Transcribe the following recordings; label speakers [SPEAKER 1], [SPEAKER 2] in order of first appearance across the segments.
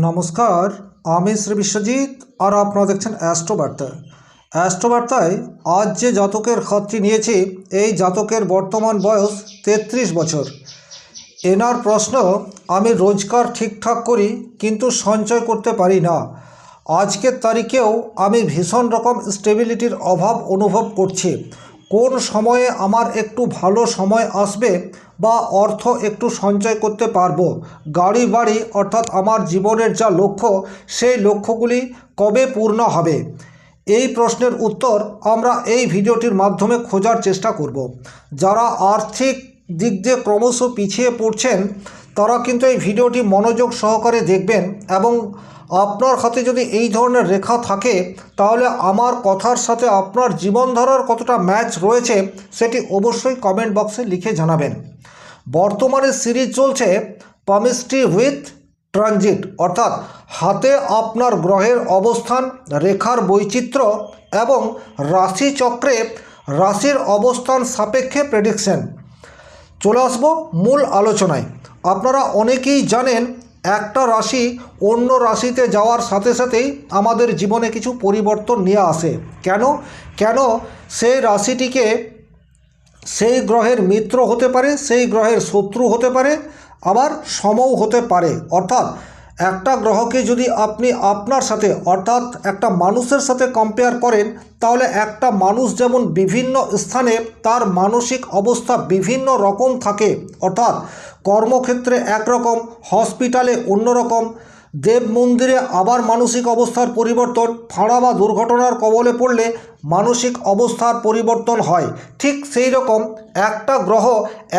[SPEAKER 1] নমস্কার, আমি শ্রী বিশ্বজিৎ আর আপনারা দেখছেন অ্যাস্ট্রোবার্তা। অ্যাস্ট্রোবার্তায় আজ যে জাতকের খাতটি নিয়েছি, এই জাতকের বর্তমান বয়স তেত্রিশ বছর। এনার প্রশ্ন, আমি রোজগার ঠিকঠাক করি কিন্তু সঞ্চয় করতে পারি না। আজকের তারিখেও আমি ভীষণ রকম স্টেবিলিটির অভাব অনুভব করছি। কোন সময়ে আমার একটু ভালো সময় আসবে বা অর্থ একটু সঞ্চয় করতে পারব? গাড়ি বাড়ি অর্থাৎ আমার জীবনের যা লক্ষ্য, সেই লক্ষ্যগুলি কবে পূর্ণ হবে? এই প্রশ্নের উত্তর আমরা এই ভিডিওটির মাধ্যমে খোঁজার চেষ্টা করব। যারা আর্থিক দিক দিয়ে ক্রমশ পিছিয়ে পড়ছেন, তারা কিন্তু এই ভিডিওটি মনোযোগ সহকারে দেখবেন এবং আপনার হাতে যদি এই ধরনের রেখা থাকে, তাহলে আমার কথার সাথে আপনার জীবনধারার কতটা ম্যাচ রয়েছে, সেটি অবশ্যই কমেন্ট বক্সে লিখে জানাবেন। বর্তমানে সিরিজ চলছে পামিস্ট্রি উইথ ট্রানজিট, অর্থাৎ হাতে আপনার গ্রহের অবস্থান, রেখার বৈচিত্র্য এবং রাশিচক্রে রাশির অবস্থান সাপেক্ষে প্রেডিকশন চলে আসব মূল আলোচনায়। আপনারা অনেকেই জানেন একটা রাশি অন্য রাশিতে যাওয়ার সাথে সাথেই আমাদের জীবনে কিছু পরিবর্তন নিয়ে আসে। কেন? কেন সেই রাশিটিকে সেই গ্রহের মিত্র হতে পারে, সেই গ্রহের শত্রু হতে পারে, আবার সমও হতে পারে। অর্থাৎ একটা গ্রহকে যদি আপনি আপনার সাথে, অর্থাৎ একটা মানুষের সাথে কম্পেয়ার করেন, তাহলে একটা মানুষ যেমন বিভিন্ন স্থানে তার মানসিক অবস্থা বিভিন্ন রকম থাকে, অর্থাৎ কর্মক্ষেত্রে একরকম হসপিটালে অন্যরকম, দেব মন্দিরে আবার মানসিক অবস্থার পরিবর্তন, ফাঁড়া বা দুর্ঘটনার কবলে পড়লে মানসিক অবস্থার পরিবর্তন হয়। ঠিক সেই রকম একটা গ্রহ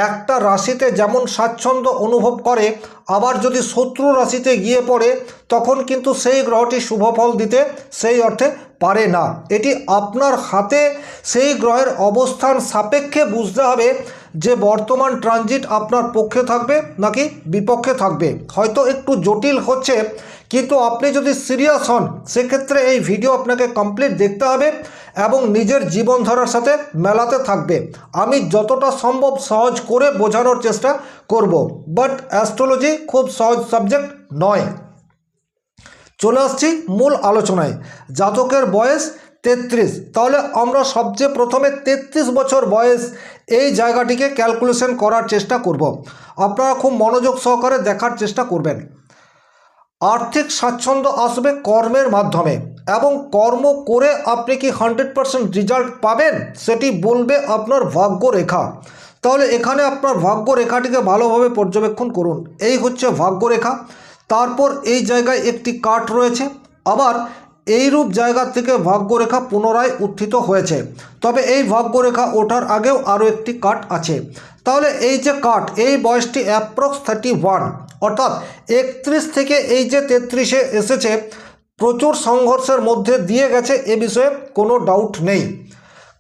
[SPEAKER 1] একটা রাশিতে যেমন স্বাচ্ছন্দ্য অনুভব করে, আবার যদি শত্রু রাশিতে গিয়ে পড়ে, তখন কিন্তু সেই গ্রহটি শুভ ফল দিতে সেই অর্থে পারে না। এটি আপনার হাতে সেই গ্রহের অবস্থান সাপেক্ষে বুঝতে হবে যে বর্তমান ট্রানজিট আপনার পক্ষে থাকবে নাকি বিপক্ষে থাকবে। হয়তো একটু জটিল হচ্ছে কিন্তু আপনি যদি সিরিয়াস হন, সেক্ষেত্রে এই ভিডিও আপনাকে কমপ্লিট দেখতে হবে এবং নিজের জীবনধারার সাথে মেলাতে থাকবে। আমি যতটা সম্ভব সহজ করে বোঝানোর চেষ্টা করব বাট অ্যাস্ট্রোলজি খুব সহজ সাবজেক্ট নয়। চলে আসছি মূল আলোচনায়। জাতকের বয়স তেত্রিশ। তাহলে আমরা সবচেয়ে প্রথমে তেত্রিশ বছর বয়স এই জায়গাটিকে ক্যালকুলেশন করার চেষ্টা করব। আপনারা খুব মনোযোগ সহকারে দেখার চেষ্টা করবেন। আর্থিক স্বাচ্ছন্দ্য আসবে কর্মের মাধ্যমে এবং কর্ম করে আপনি কি হান্ড্রেড পারসেন্ট রেজাল্ট পাবেন সেটি বলবে আপনার ভাগ্য রেখা তাহলে এখানে আপনার ভাগ্য রেখাটিকে ভালোভাবে পর্যবেক্ষণ করুন। এই হচ্ছে ভাগ্য রেখা তারপর এই জায়গায় একটি কাঠ রয়েছে। আবার এইরূপ জায়গা থেকে ভাগ্যরেখা পুনরায় উত্থিত হয়েছে। তবে এই ভাগ্যরেখা ওঠার আগেও আরও একটি কাঠ আছে। তাহলে এই যে কাঠ, এই বয়সটি অ্যাপ্রক্স থার্টি ওয়ান। অর্থাৎ একত্রিশ থেকে এই যে তেত্রিশে এসেছে, প্রচুর সংঘর্ষের মধ্যে দিয়ে গেছে, এ বিষয়ে কোনো ডাউট নেই।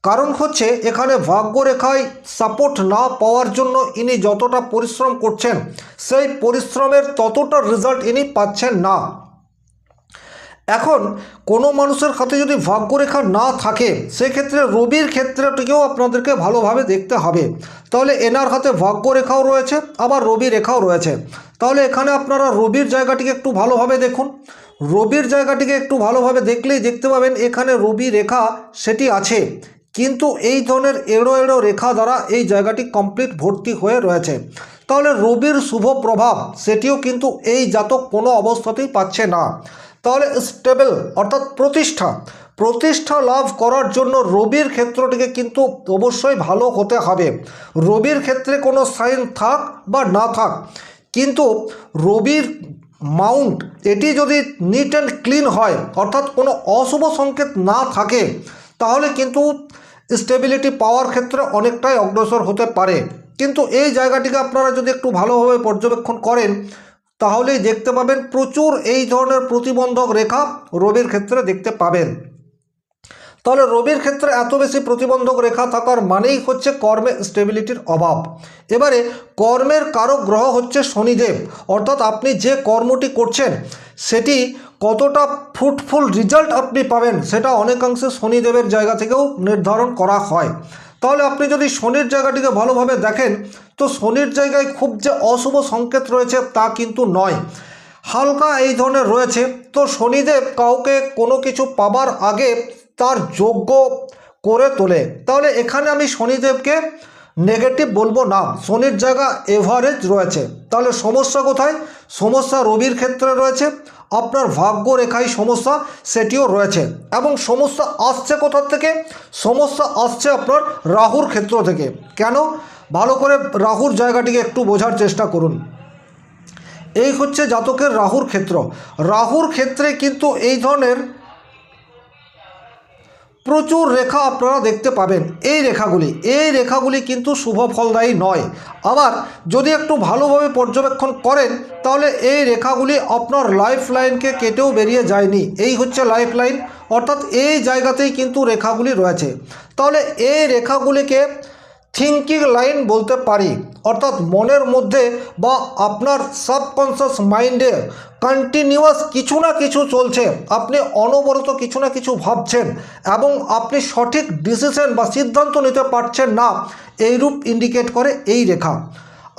[SPEAKER 1] কারণ হচ্ছে এখানে ভাগ্যরেখায় সাপোর্ট না পাওয়ার জন্য ইনি যতটা পরিশ্রম করছেন, সেই পরিশ্রমের ততটা রেজাল্ট ইনি পাচ্ছেন না। এখন কোনো মানুষের হাতে যদি ভাগ্যরেখা না থাকে, সেক্ষেত্রে রবির ক্ষেত্রটিকেও আপনাদেরকে ভালোভাবে দেখতে হবে। তাহলে এনার হাতে ভাগ্যরেখাও রয়েছে, আবার রবি রেখাও রয়েছে। তাহলে এখানে আপনারা রবির জায়গাটিকে একটু ভালোভাবে দেখুন। রবির জায়গাটিকে একটু ভালোভাবে দেখলেই দেখতে পাবেন এখানে রবি রেখা সেটি আছে। কিন্তু এই ধরনের এড়ো এড়ো রেখা দ্বারা এই জায়গাটি কমপ্লিট ভর্তি হয়ে রয়েছে। তাহলে রবির শুভ প্রভাব, সেটিও কিন্তু এই জাতক কোনো অবস্থাতেই পাচ্ছে না। তাহলে স্টেবল অর্থাৎ প্রতিষ্ঠা। প্রতিষ্ঠা লাভ করার জন্য রবির ক্ষেত্রটিকে কিন্তু অবশ্যই ভালো হতে হবে। রবির ক্ষেত্রে কোনো সাইন থাক বা না থাক, কিন্তু রবির মাউন্ট এটি যদি নিট অ্যান্ড ক্লিন হয়, অর্থাৎ কোনো অশুভ সংকেত না থাকে, তাহলে কিন্তু স্টেবিলিটি পাওয়ার ক্ষেত্রে অনেকটাই অগ্রসর হতে পারে। কিন্তু এই জায়গাটিকে আপনারা যদি একটু ভালোভাবে পর্যবেক্ষণ করেন তাহলেই দেখতে পাবেন প্রচুর এই ধরনের প্রতিবন্ধক রেখা রবির ক্ষেত্রে দেখতে পাবেন। তাহলে রবির ক্ষেত্রে এত বেশি প্রতিবন্ধক রেখা থাকার মানেই হচ্ছে কর্মে স্টেবিলিটির অভাব। এবারে কর্মের কারক গ্রহ হচ্ছে শনিদেব। অর্থাৎ আপনি যে কর্মটি করছেন, সেটি কতটা ফ্রুটফুল রেজাল্ট আপনি পাবেন, সেটা অনেকাংশে শনিদেবের জায়গা থেকেও নির্ধারণ করা হয়। তাহলে আপনি যদি শনির জায়গাটিকে ভালোভাবে দেখেন, তো শনির জায়গায় খুব যে অশুভ সংকেত রয়েছে তা কিন্তু নয়। হালকা এই ধরনের রয়েছে, তো শনিদেব কাউকে কোনো কিছু পাবার আগে তার যোগ্য করে তোলে। তাহলে এখানে আমি শনিদেবকে নেগেটিভ বলব না। শনির জায়গা এভারেজ রয়েছে। তাহলে সমস্যা কোথায়? সমস্যা রবির ক্ষেত্রে রয়েছে। আপনার ভাগ্য রেখায় সমস্যা সেটিও রয়েছে এবং সমস্যা আসছে কোথার থেকে? সমস্যা আসছে আপনার রাহুর ক্ষেত্র থেকে। কেন? ভালো করে রাহুর জায়গাটিকে একটু বোঝার চেষ্টা করুন। এই হচ্ছে জাতকের রাহুর ক্ষেত্র। রাহুর ক্ষেত্রে কিন্তু এই ধরনের প্রচুর রেখা আপনারা দেখতে পাবেন। এই রেখাগুলি এই রেখাগুলি কিন্তু শুভ ফলদায়ী নয়। আবার যদি একটু ভালোভাবে পর্যবেক্ষণ করেন, তাহলে এই রেখাগুলি আপনার লাইফ লাইনকে কেটেও বেরিয়ে যায়নি। এই হচ্ছে লাইফ লাইন অর্থাৎ এই জায়গাতেই কিন্তু রেখাগুলি রয়েছে। তাহলে এই রেখাগুলিকে থিঙ্কিং লাইন বলতে পারি। অর্থাৎ মনের মধ্যে বা আপনার সাবকনসিয়াস মাইন্ডে কন্টিনিউয়াস কিছু না কিছু চলছে। আপনি অনবরত কিছু না কিছু ভাবছেন এবং আপনি সঠিক ডিসিশন বা সিদ্ধান্ত নিতে পারছেন না, এইরূপ ইন্ডিকেট করে এই রেখা।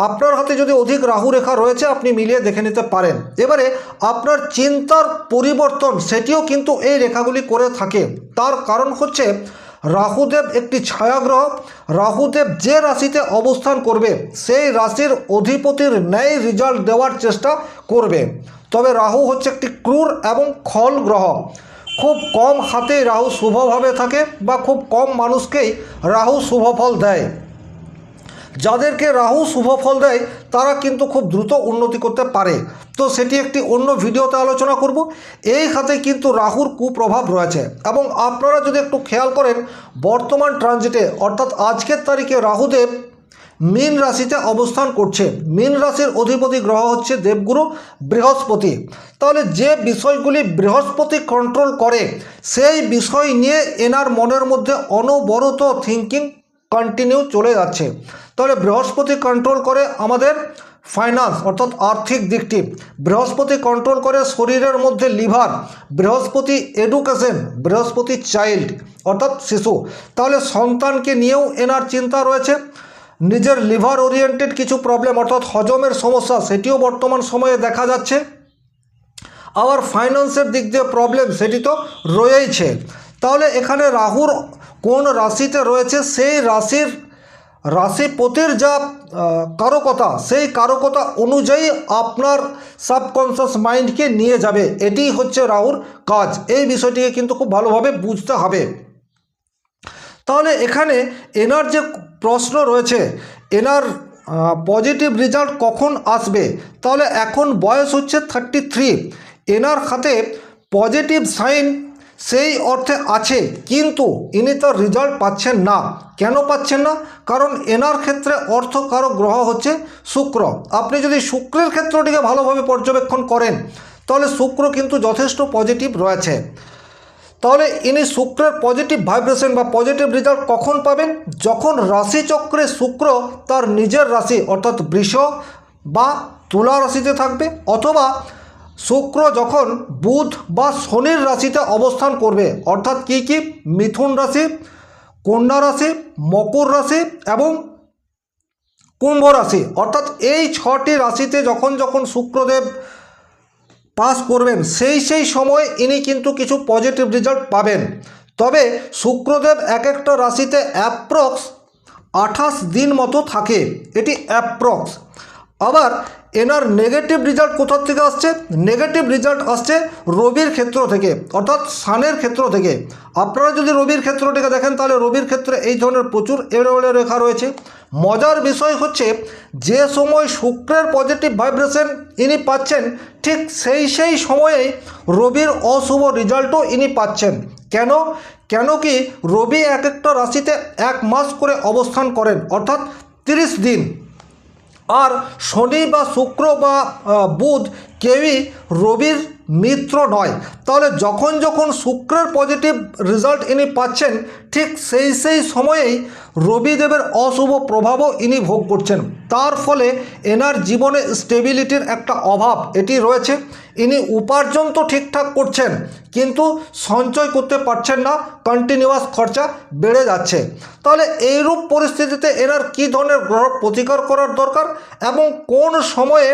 [SPEAKER 1] আপনার হাতে যদি অধিক রাহু রেখা রয়েছে, আপনি মিলিয়ে দেখে নিতে পারেন। এবারে আপনার চিন্তার পরিবর্তন, সেটিও কিন্তু এই রেখাগুলি করে থাকে। তার কারণ হচ্ছে রাহুদেব একটি ছায়াগ্রহ। রাহুদেব যে রাশিতে অবস্থান করবে, সেই রাশির অধিপতির ন্যায় রেজাল্ট দেওয়ার চেষ্টা করবে। তবে রাহু হচ্ছে একটি ক্রূর এবং খল গ্রহ। খুব কম হাতে রাহু শুভভাবে থাকে বা খুব কম মানুষকেই রাহু শুভ ফল দেয়। যাদেরকে রাহু শুভ ফল দেয়, তারা কিন্তু খুব দ্রুত উন্নতি করতে পারে। তো সেটি একটি অন্য ভিডিওতে আলোচনা করব। এই খাতে কিন্তু রাহুর কুপ্রভাব রয়েছে এবং আপনারা যদি একটু খেয়াল করেন, বর্তমান ট্রানজিটে, অর্থাৎ আজকের তারিখে রাহুদেব মীন রাশিতে অবস্থান করছে। মীন রাশির অধিপতি গ্রহ হচ্ছে দেবগুরু, বৃহস্পতি। তাহলে যে বিষয়গুলি বৃহস্পতি কন্ট্রোল করে, সেই বিষয় নিয়ে এনার মনের মধ্যে অনবরত থিঙ্কিং কন্টিনিউ চলে যাচ্ছে। তাহলে বৃহস্পতি কন্ট্রোল করে আমাদের ফাইন্যান্স অর্থাৎ আর্থিক দিকটি। বৃহস্পতি কন্ট্রোল করে শরীরের মধ্যে লিভার বৃহস্পতি এডুকেশন বৃহস্পতি চাইল্ড অর্থাৎ শিশু। তাহলে সন্তানকে নিয়েও এনার চিন্তা রয়েছে। নিজের লিভার ওরিয়েন্টেড কিছু প্রবলেম অর্থাৎ হজমের সমস্যা, সেটিও বর্তমান সময়ে দেখা যাচ্ছে। আবার ফাইন্যান্সের দিক দিয়ে প্রবলেম সেটি তো রয়েইছে। তাহলে এখানে রাহুর কোন রাশিতে রয়েছে, সেই রাশির রাশিপতির যা কারকতা, সেই কারকতা অনুযায়ী আপনার সাবকনসিয়াস মাইন্ডকে নিয়ে যাবে। এটিই হচ্ছে রাহুর কাজ। এই বিষয়টিকে কিন্তু খুব ভালোভাবে বুঝতে হবে। তাহলে এখানে এনার যে প্রশ্ন রয়েছে, এনার পজিটিভ রেজাল্ট কখন আসবে? তাহলে এখন বয়স হচ্ছে থার্টি থ্রি এনার খাতে পজিটিভ সাইন সেই অর্থে আছে, কিন্তু ইনি তার রেজাল্ট পাচ্ছেন না। কেন পাচ্ছেন না? কারণ এনার ক্ষেত্রে অর্থকারক গ্রহ হচ্ছে শুক্র। আপনি যদি শুক্রের ক্ষেত্রটিকে ভালোভাবে পর্যবেক্ষণ করেন, তাহলে শুক্র কিন্তু যথেষ্ট পজিটিভ রয়েছে। তাহলে ইনি শুক্রের পজিটিভ ভাইব্রেশন বা পজিটিভ রেজাল্ট কখন পাবেন? যখন রাশিচক্রে শুক্র তার নিজের রাশি, অর্থাৎ বৃষ বা তুলা রাশিতে থাকবে, অথবা শুক্র যখন বুধ বা শনির রাশিতে অবস্থান করবে, অর্থাৎ কি কি? মিথুন রাশি, কন্যা রাশি, মকর রাশি এবং কুম্ভ রাশি। অর্থাৎ এই ছটি রাশিতে যখন যখন শুক্রদেব পাস করবেন, সেই সেই সময় ইনি কিন্তু কিছু পজিটিভ রেজাল্ট পাবেন। তবে শুক্রদেব এক একটা রাশিতে অ্যাপ্রক্স আঠাশ দিন মতো থাকে। এটি অ্যাপ্রক্স আবার এনার নেগেটিভ রেজাল্ট কোথার থেকে আসছে? নেগেটিভ রেজাল্ট আসছে রবির ক্ষেত্র থেকে, অর্থাৎ সানের ক্ষেত্র থেকে। আপনারা যদি রবির ক্ষেত্রটিকে দেখেন, তাহলে রবির ক্ষেত্রে এই ধরনের প্রচুর এড়ে রেখা রয়েছে। মজার বিষয় হচ্ছে, যে সময় শুক্রের পজিটিভ ভাইব্রেশন ইনি পাচ্ছেন, ঠিক সেই সেই সময়েই রবির অশুভ রেজাল্টও ইনি পাচ্ছেন। কেন? কেন কি রবি এক একটা রাশিতে এক মাস করে অবস্থান করেন, অর্থাৎ তিরিশ দিন। আর শনি বা শুক্র বা বুধ কেউই রবির মিত্র নয়। তাহলে যখন যখন শুক্রের পজিটিভ রেজাল্ট ইনি পাচ্ছেন, ঠিক সেই সেই সময়েই রবিদেবের অশুভ প্রভাবও ইনি ভোগ করছেন। তার ফলে এনার জীবনে স্টেবিলিটির একটা অভাব এটি রয়েছে। ইনি উপার্জন তো ঠিকঠাক করছেন, কিন্তু সঞ্চয় করতে পারছেন না কন্টিনিউয়াস খরচা বেড়ে যাচ্ছে। তাহলে এইরূপ পরিস্থিতিতে এনার কী ধরনের গ্রহ প্রতিকার করার দরকার এবং কোন সময়ে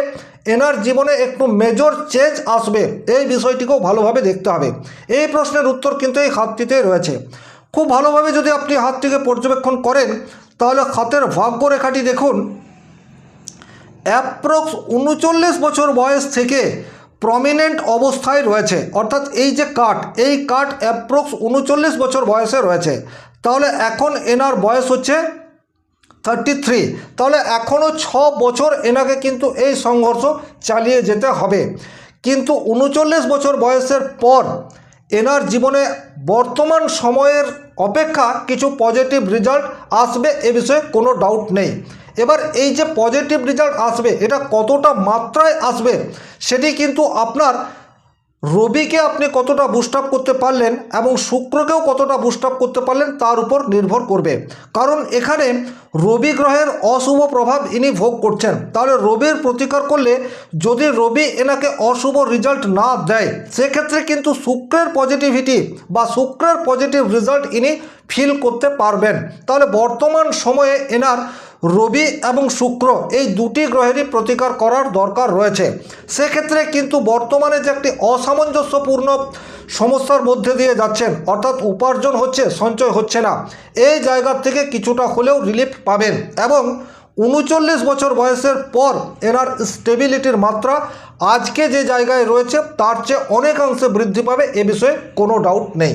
[SPEAKER 1] এনার জীবনে একটু মেজর চেঞ্জ আসবে। এই বিষয়টিকেও ভালোভাবে দেখতে হবে। এই প্রশ্নের উত্তর কিন্তু এই হাতটিতেই রয়েছে। খুব ভালোভাবে যদি আপনি হাতটিকে পর্যবেক্ষণ করেন, তাহলে হাতের ভাগ্যরেখাটি দেখুন। অ্যাপ্রক্স উনচল্লিশ বছর বয়স থেকে প্রমিনেন্ট অবস্থায় রয়েছে। অর্থাৎ এই যে কাঠ, এই কাঠ অ্যাপ্রক্স উনচল্লিশ বছর বয়সে রয়েছে। তাহলে এখন এনার বয়স হচ্ছে থার্টি থ্রি তাহলে এখনও ছ বছর এনাকে কিন্তু এই সংঘর্ষ চালিয়ে যেতে হবে। কিন্তু উনচল্লিশ বছর বয়সের পর এনার জীবনে বর্তমান সময়ের অপেক্ষা কিছু পজিটিভ রেজাল্ট আসবে এ বিষয়ে কোনো ডাউট নেই। এবার এই যে পজিটিভ রেজাল্ট আসবে, এটা কতটা মাত্রায় আসবে, সেটি কিন্তু আপনার রবিকে আপনি কতটা বুস্ট আপ করতে পারলেন এবং শুক্রকেও কতটা বুস্ট আপ করতে পারলেন তার উপর নির্ভর করবে। কারণ এখানে রবি গ্রহের অশুভ প্রভাব ইনি ভোগ করছেন। তাহলে রবির প্রতিকার করলে যদি রবি এনাকে অশুভ রেজাল্ট না দেয়, সেক্ষেত্রে কিন্তু শুক্রের পজিটিভিটি বা শুক্রের পজিটিভ রেজাল্ট ইনি ফিল করতে পারবেন। তাহলে বর্তমান সময়ে এনার রবি এবং শুক্র এই দুটি গ্রহেরই প্রতিকার করার দরকার রয়েছে। সেক্ষেত্রে কিন্তু বর্তমানে যে একটি অসামঞ্জস্যপূর্ণ সমস্যার মধ্যে দিয়ে যাচ্ছেন, অর্থাৎ উপার্জন হচ্ছে, সঞ্চয় হচ্ছে না। এই জায়গার থেকে কিছুটা হলেও রিলিফ পাবেন এবং উনচল্লিশ বছর বয়সের পর এনার স্টেবিলিটির মাত্রা আজকে যে জায়গায় রয়েছে, তার চেয়ে অনেকাংশে বৃদ্ধি পাবে এ বিষয়ে কোনো ডাউট নেই।